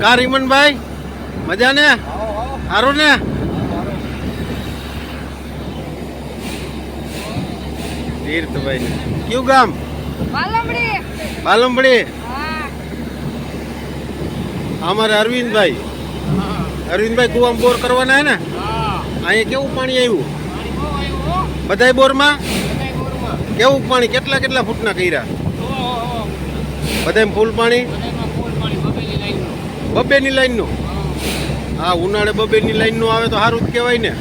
કા રીમનભાઈ? મજા ને સારું ને તીર્થભાઈ. કયું ગામ? વાલમડી. પાલમપડી અમારે અરવિંદભાઈ. અરવિંદભાઈ કુવામ બોર કરવાના હે ને? અહીંયા કેવું પાણી આવ્યું? બધાય બોરમાં? કેવું પાણી? કેટલા કેટલા ફૂટના કર્યા? બધાય ફૂલ પાણી? બબેની લાઈનનું? હા. ઉનાળે બબેની લાઈનનું આવે તો સારું જ કહેવાય ને.